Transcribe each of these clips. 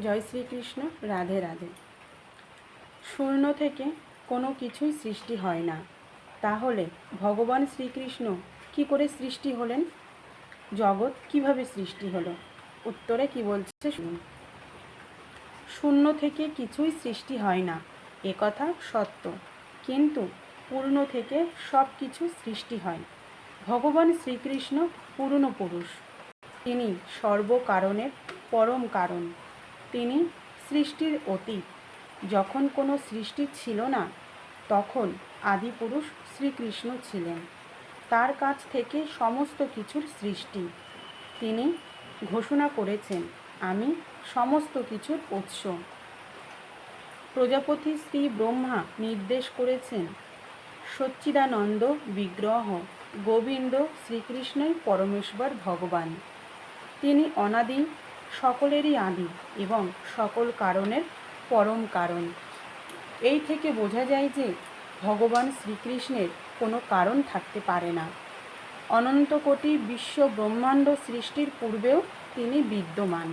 জয় শ্রীকৃষ্ণ, রাধে রাধে। শূন্য থেকে কোনো কিছুই সৃষ্টি হয় না। তাহলে ভগবান শ্রীকৃষ্ণ কি করে সৃষ্টি হলেন? জগৎ কীভাবে সৃষ্টি হলো? উত্তরে কি বলছে শুনুন। শূন্য থেকে কিছুই সৃষ্টি হয় না একথা সত্য। কিন্তু পূর্ণ থেকে সব কিছু সৃষ্টি হয়। ভগবান শ্রীকৃষ্ণ পূর্ণ পুরুষ। তিনি সর্বকারণের পরম কারণ। তিনি সৃষ্টির অতীত। যখন কোনো সৃষ্টি ছিল না, তখন আদিপুরুষ শ্রীকৃষ্ণ ছিলেন। তার কাছ থেকে সমস্ত কিছুর সৃষ্টি। তিনি ঘোষণা করেছেন, আমি সমস্ত কিছুর উৎস। প্রজাপতি শ্রী ব্রহ্মা নির্দেশ করেছেন, সচ্চিদানন্দ বিগ্রহ গোবিন্দ শ্রীকৃষ্ণই পরমেশ্বর ভগবান। তিনি অনাদি সকলেরই আদি এবং সকল কারণের পরম কারণ। এই থেকে বোঝা যায় যে ভগবান শ্রীকৃষ্ণের কোনো কারণ থাকতে পারে না। অনন্ত কোটি বিশ্ব ব্রহ্মাণ্ড সৃষ্টির পূর্বেও তিনি বিদ্যমান।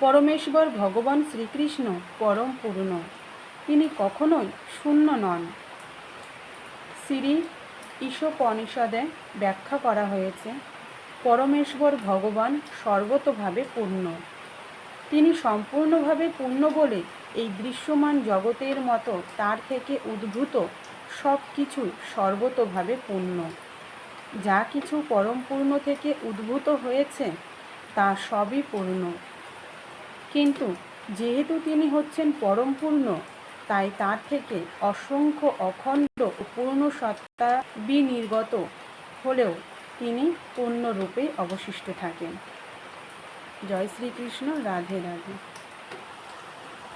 পরমেশ্বর ভগবান শ্রীকৃষ্ণ পরম পূর্ণ তিনি কখনোই শূন্য নন। শ্রী ঈশোপনিষদে ব্যাখ্যা করা হয়েছে পরমেশ্বর ভগবান সর্বতভাবে পূর্ণ। তিনি সম্পূর্ণভাবে পূর্ণ বলে এই দৃশ্যমান জগতের মতো তার থেকে উদ্ভূত সব কিছু সর্বতভাবে পূর্ণ। যা কিছু পরম পূর্ণ থেকে উদ্ভূত হয়েছে, তা সবই পূর্ণ। কিন্তু যেহেতু তিনি হচ্ছেন পরম পূর্ণ তাই তার থেকে অসংখ্য অখণ্ড পূর্ণ সত্তা বিনির্গত হলেও তিনি পূর্ণরূপে অবশিষ্ট থাকেন। জয় শ্রীকৃষ্ণ রাধে রাধে।